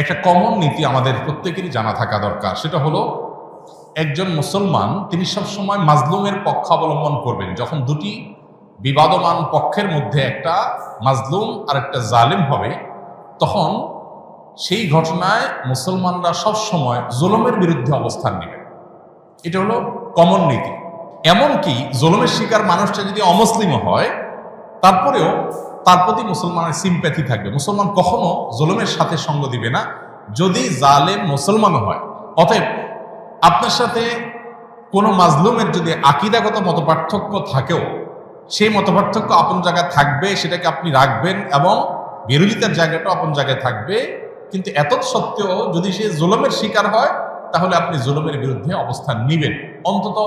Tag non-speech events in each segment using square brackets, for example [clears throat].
একটা কমন নীতি আমাদের প্রত্যেকেরই জানা থাকা দরকার। সেটা হলো, একজন মুসলমান, তিনি সবসময় মাজলুমের পক্ষ অবলম্বন করবেন। যখন দুটি বিবাদমান পক্ষের মধ্যে একটা মাজলুম আর একটা জালিম হবে, তখন সেই ঘটনায় মুসলমানরা সবসময় জুলুমের বিরুদ্ধে অবস্থান নেবেন এটা হলো কমন নীতি। এমনকি জুলুমের শিকার মানুষটা যদি অমুসলিমও হয়, তারপরেও তার প্রতি মুসলমানের সিম্প্যাথি থাকবে। মুসলমান কখনো জুলুমের সাথে সঙ্গ দিবে না, যদি জালেম মুসলমানও হয়। অতএব আপনার সাথে কোনো মাজলুমের যদি আকিদাগত মতপার্থক্য থাকেও, সেই মতপার্থক্য আপন জায়গায় থাকবে, সেটাকে আপনি রাখবেন এবং বিরোধিতার জায়গাটা আপন জায়গায় থাকবে। কিন্তু এত সত্ত্বেও যদি সে জুলুমের শিকার হয়, তাহলে আপনি জুলুমের বিরুদ্ধে অবস্থান নিবেন। অন্তত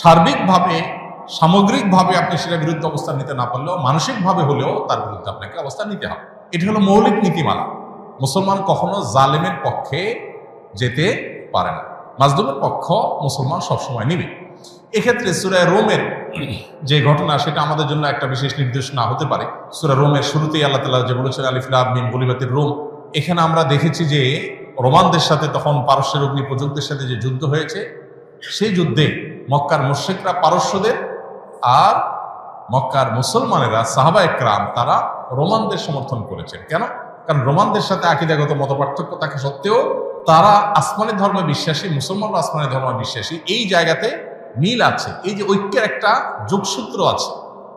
সার্বিকভাবে সামগ্রিকভাবে আপনি সেটা বিরুদ্ধে অবস্থান নিতে না পারলেও, মানসিকভাবে হলেও তার বিরুদ্ধে আপনাকে অবস্থান নিতে হবে। এটি হলো মৌলিক নীতিমালা। মুসলমান কখনো জালেমের পক্ষে যেতে পারে না। মাজলুমের পক্ষ মুসলমান সবসময় নিবে। এক্ষেত্রে সুরায় রোমের যে ঘটনা, সেটা আমাদের জন্য একটা বিশেষ নির্দেশনা হতে পারে। সুরা রোমের শুরুতেই আল্লাহ তালা যে বলেছেন আলিফুল্লাহ মিন বলিবাতির রোম। এখানে আমরা দেখেছি যে রোমানদের সাথে তখন পারস্যের অগ্নি প্রযুক্তের সাথে যে যুদ্ধ হয়েছে, সেই যুদ্ধে মক্কার মুশ্রিকরা পারস্যদের আর মক্কার মুসলমানেরা সাহাবা একরাম তারা রোমানদের সমর্থন করেছেন। কেন? কারণ রোমানদের সাথে আকিদাগত মতপার্থক্য থাকা সত্ত্বেও তারা আসমানের ধর্মে বিশ্বাসী, মুসলমানরা আসমানের ধর্মে বিশ্বাসী। এই জায়গাতে মিল আছে, এই যে ঐক্যের একটা যোগসূত্র আছে,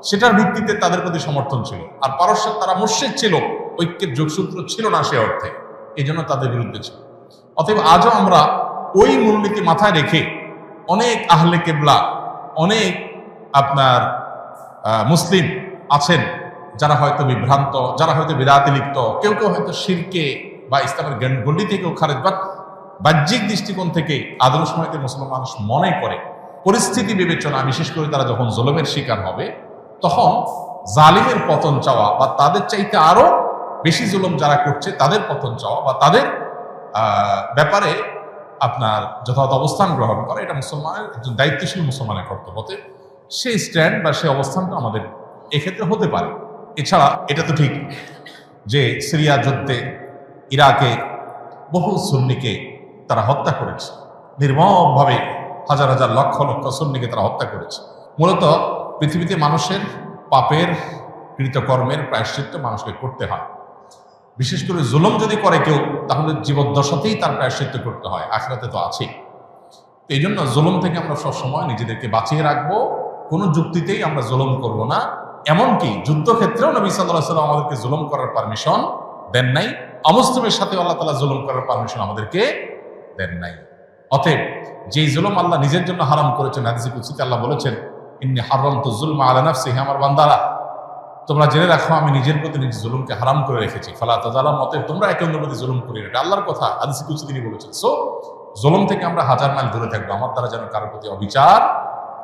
সেটার ভিত্তিতে তাদের প্রতি সমর্থন ছিল। আর পারস্যের তারা মুর্শিদ ছিল, ঐক্যের যোগসূত্র ছিল না সে অর্থে। এই জন্য তাদের বিরুদ্ধে ছিল। অতএব আজও আমরা ওই মূলনীতি মাথায় রেখে অনেক আহলে কেবলা, অনেক আপনার মুসলিম আছেন, যারা হয়তো বিভ্রান্ত, যারা হয়তো বিরাতে লিপ্ত, কেউ কেউ হয়তো শিরকে বা ইসলামের গণ্ডি থেকেও খারেজ বা বাহ্যিক দৃষ্টিকোণ থেকে আদর্শ সময়তে মুসলমান মানুষ মনে করে। পরিস্থিতি বিবেচনা, বিশেষ করে তারা যখন জলমের শিকার হবে, তখন জালিমের পতন চাওয়া বা তাদের চাইতে আরও বেশি জুলম যারা করছে, তাদের পতন চাওয়া বা তাদের ব্যাপারে আপনার যথাযথ অবস্থান গ্রহণ করা, এটা মুসলমানের একজন দায়িত্বশীল মুসলমানের কর্তব্য। অতএব সেই স্ট্যান্ড বা সেই অবস্থানটা আমাদের এক্ষেত্রে হতে পারে। এছাড়া এটা তো ঠিক যে সিরিয়া যুদ্ধে ইরাকে বহু সুন্নিকে তারা হত্যা করেছে। নির্মমভাবে হাজার হাজার লক্ষ লক্ষ সুন্নিকে তারা হত্যা করেছে। মূলত পৃথিবীতে মানুষের পাপের কৃতকর্মের প্রায়শ্চিত্ত মানুষকে করতে হয়। বিশেষ করে জুলুম যদি করে কেউ, তাহলে জীবদ্দশাতেই তার প্রায়শ্চিত্ত করতে হয়। আখরাতে তো আছেই। এই জন্য জুলুম থেকে আমরা সবসময় নিজেদেরকে বাঁচিয়ে রাখব। কোনো যুক্তিতেই আমরা জুলুম করব না। এমনকি যুদ্ধক্ষেত্রেও নবী সাল্লাহ সাল্লাম আমাদেরকে জুলুম করার পারমিশন দেন নাই। অমুসলিমের সাথে আল্লাহ তালা জুলুম করার পারমিশন আমাদেরকে দেন নাই। অতএব যেই জুলুম আল্লাহ নিজের জন্য হারাম করেছেন, হাদিসে কুচিতে আল্লাহ বলেছেন, ইন্নি হারাম তো জুলমা আলা নাফসি হে আমার বান্দারা, তোমরা জেনে রাখো, আমি নিজের প্রতি নিজ জুলুমকে হারাম করে রেখেছি। ফালা তাজালাম অতএব তোমরা একে অন্যের প্রতি জুলুম করি এটা আল্লাহর কথা, হাদিসে কুচি তিনি বলেছেন। সো জুলুম থেকে আমরা হাজার মাইল দূরে থাকব। আমার দ্বারা যেন কারোর প্রতি অবিচার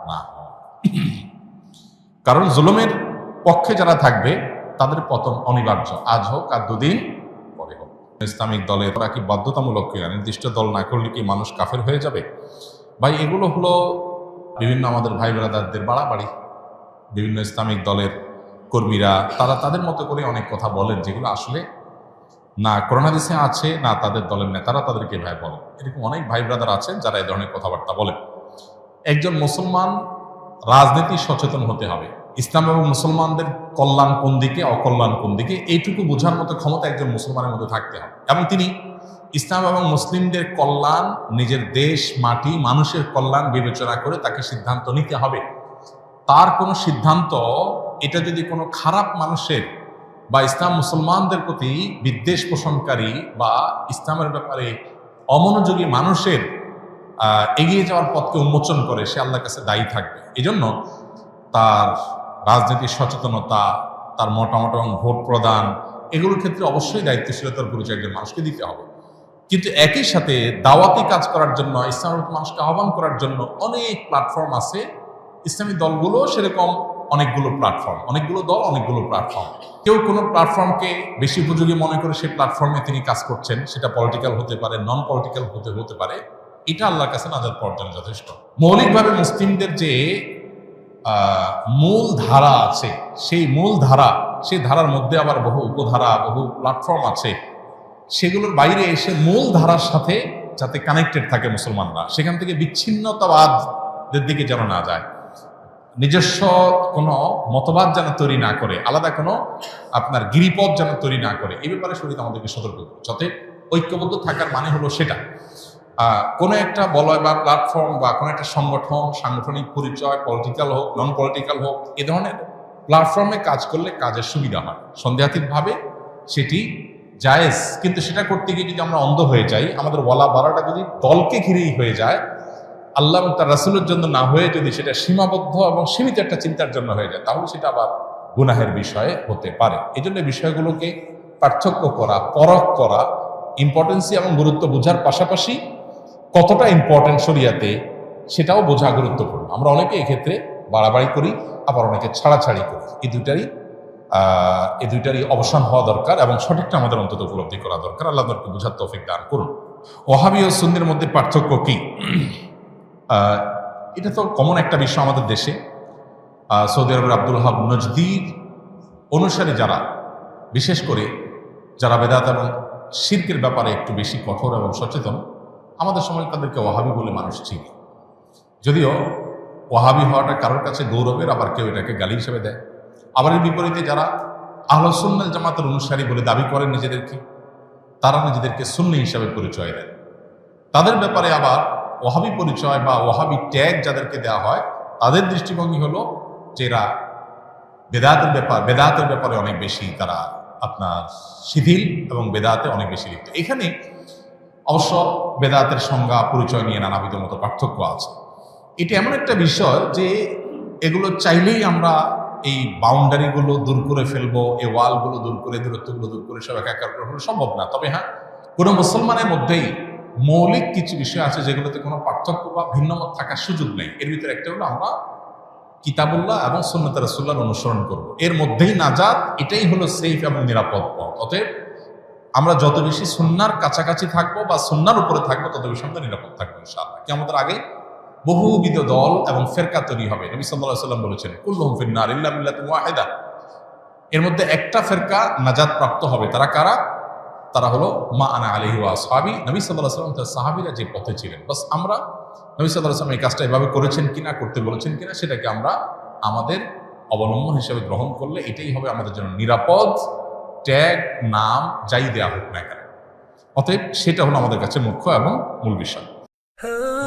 না হয়। [clears throat] কারণ জুলুমের পক্ষে যারা থাকবে, তাদের পতন অনিবার্য। আজ হোক আর দুদিন পরে হোক। ইসলামিক দলে তারা কি বাধ্যতামূলক কিনা, নির্দিষ্ট দল না করলে কি মানুষ কাফের হয়ে যাবে? ভাই, এগুলো হলো বিভিন্ন আমাদের ভাই ব্রাদারদের বাড়াবাড়ি। বিভিন্ন ইসলামিক দলের কর্মীরা, তারা তাদের মতো করে অনেক কথা বলেন যেগুলো আসলে না করোনাদিসে আছে, না তাদের দলের নেতারা তাদেরকে ভাই বলেন। এরকম অনেক ভাই ব্রাদার আছেন যারা এই ধরনের কথাবার্তা বলেন। একজন মুসলমান রাজনীতি সচেতন হতে হবে। ইসলাম এবং মুসলমানদের কল্যাণ কোন দিকে, অকল্যাণ কোন দিকে, এইটুকু বোঝার মতো ক্ষমতা একজন মুসলমানের মধ্যে থাকতে হবে। এবং তিনি ইসলাম এবং মুসলিমদের কল্যাণ, নিজের দেশ, মাটি, মানুষের কল্যাণ বিবেচনা করে তাকে সিদ্ধান্ত নিতে হবে। তার কোনো সিদ্ধান্ত, এটা যদি কোনো খারাপ মানুষের বা ইসলাম মুসলমানদের প্রতি বিদ্বেষ পোষণকারী বা ইসলামের ব্যাপারে অমনোযোগী মানুষের এগিয়ে যাওয়ার পথকে উন্মোচন করে সে আল্লাহর কাছে দায়ী থাকবে। এই জন্য তার রাজনীতির সচেতনতা, তার মোটামোটা এবং ভোট প্রদান, এগুলোর ক্ষেত্রে অবশ্যই দায়িত্বশীলতার পরিচয় একজন মানুষকে দিতে হবে। কিন্তু একই সাথে দাওয়াতি কাজ করার জন্য, ইসলামের মানুষকে আহ্বান করার জন্য অনেক প্ল্যাটফর্ম আছে। ইসলামী দলগুলো সেরকম অনেকগুলো প্ল্যাটফর্ম অনেকগুলো দল, অনেকগুলো প্ল্যাটফর্ম কেউ কোনো প্ল্যাটফর্মকে বেশি উপযোগী মনে করে সেই প্ল্যাটফর্মে তিনি কাজ করছেন, সেটা পলিটিক্যাল হতে পারে নন পলিটিক্যাল হতে হতে পারে। এটা আল্লাহর কাছে নাজার পাওয়ার জন্য যথেষ্ট। মৌলিকভাবে মুসলিমদের যে মূল ধারা আছে, সেই মূল ধারা সেই ধারার মধ্যে আবার বহু উপধারা, বহু প্ল্যাটফর্ম আছে। সেগুলোর বাইরে এসে মূল ধারার সাথে যাতে কানেক্টেড থাকে মুসলমানরা, সেখান থেকে বিচ্ছিন্নতাবাদের দিকে যেন না যায়। নিজস্ব কোনো মতবাদ যেন তৈরি না করে, আলাদা কোনো আপনার গিরিপথ যেন তৈরি না করে, এ ব্যাপারে শরীর আমাদেরকে সতর্ক যাতে ঐক্যবদ্ধ থাকার মানে হলো সেটা। কোনো একটা বলয় বা প্ল্যাটফর্ম বা কোনো একটা সংগঠন, সাংগঠনিক পরিচয় পলিটিক্যাল হোক নন পলিটিক্যাল হোক, এ ধরনের প্ল্যাটফর্মে কাজ করলে কাজের সুবিধা হয়। সন্দেহাতীতভাবে সেটি জায়েজ, কিন্তু সেটা করতে গিয়ে যদি আমরা অন্ধ হয়ে যাই, আমাদের ওয়ালা বাড়াটা যদি দলকে ঘিরেই হয়ে যায়, আল্লাহ তার রাসুলের জন্য না হয়ে যদি সেটা সীমাবদ্ধ এবং সীমিত একটা চিন্তার জন্য হয়ে যায়, তাহলে সেটা আবার গুনাহের বিষয়ে হতে পারে। এই জন্য বিষয়গুলোকে পার্থক্য করা, পরখ করা ইম্পর্টেন্সি এবং গুরুত্ব বোঝার পাশাপাশি কতটা ইম্পর্টেন্ট শরিয়াতে, সেটাও বোঝা গুরুত্বপূর্ণ। আমরা অনেকে এক্ষেত্রে বাড়াবাড়ি করি, আবার অনেকে ছাড়াছাড়ি করি। এই দুইটারই এই দুইটারই অবসান হওয়া দরকার এবং সঠিকটা আমাদের অন্তত উপলব্ধি করা দরকার। আল্লাহ তাদেরকে বোঝার তৌফিক দান করুন। ওহাবি ও সুন্নির মধ্যে পার্থক্য কি? এটা তো কমন একটা বিষয় আমাদের দেশে। সৌদি আরবের আব্দুল হাব নজদির অনুসারী যারা, বিশেষ করে যারা বেদাত এবং শির্কের ব্যাপারে একটু বেশি কঠোর এবং সচেতন আমাদের সময় তাদেরকে ওয়াহাবি বলে মানুষ চিনি। যদিও ওয়াহাবি হওয়াটা কারোর কাছে গৌরবের, আবার কেউ এটাকে গালি হিসেবে দেয়। আবার এর বিপরীতে যারা আহলসুন্নাল জামাতের অনুসারী বলে দাবি করেন নিজেদেরকে, তারা নিজেদেরকে সুন্নি হিসাবে পরিচয় দেন। তাদের ব্যাপারে আবার ওহাবি পরিচয় বা ওহাবি ট্যাগ যাদেরকে দেওয়া হয়, তাদের দৃষ্টিভঙ্গি হলো যে এরা বেদাতের ব্যাপার, বেদাতের ব্যাপারে অনেক বেশি তারা আপনার শিথিল এবং বেদাতে অনেক বেশি লিপ্ত। এখানে অবশ্য বেদাতের সংজ্ঞা, পরিচয় নিয়ে নানাবিধ মতো পার্থক্য আছে। এটা এমন একটা বিষয় যে এগুলো চাইলেই আমরা এই বাউন্ডারিগুলো দূর করে ফেলব, এই ওয়ালগুলো দূর করে, দূরত্বগুলো দূর করে সব একাকার করে সম্ভব না। তবে হ্যাঁ কোনো মুসলমানের মধ্যেই মৌলিক কিছু বিষয় আছে যেগুলোতে কোনো পার্থক্য বা ভিন্নমত থাকার সুযোগ নেই। এর ভিতরে একটা হলো আমরা কিতাবুল্লাহ এবং সুন্নত রাসুল্লাহর অনুসরণ করব। এর মধ্যেই নাজাত এটাই হলো সেফ এবং নিরাপদ পথ। অতএব আমরা যত বেশি সুন্নার কাছাকাছি থাকব বা সুন্নার উপরে থাকব, তত বেশি আমরা নিরাপদ থাকব ইনশাআল্লাহ। কেমন আগে বহুবিধ দল এবং ফেরকা তৈরি হবে। নবী সাল্লাল্লাহু সাল্লাম বলেছেন, কুল্লুহুম ফিন্নার ইল্লা মিল্লাতুন এর মধ্যে একটা ফেরকা নাজাদ প্রাপ্ত হবে। তারা কারা? তারা হলো, মা আনা আলাইহি ওয়া আসহাবি। নবী সাল্লাল্লাহু সাল্লাম তার সাহাবীরা যে পথে ছিলেন। বাস আমরা, নবী সাল্লাল্লাহু সাল্লাম এই কাজটা এভাবে করেছেন কিনা, করতে বলেছেন কিনা, সেটাকে আমরা আমাদের অবলম্বন হিসেবে গ্রহণ করলে এটাই হবে আমাদের জন্য নিরাপদ ট্যাগ, নাম, যাই দেয়া হোক না কেন। অতএব সেটা হলো আমাদের কাছে মুখ্য এবং মূল বিষয়। Oh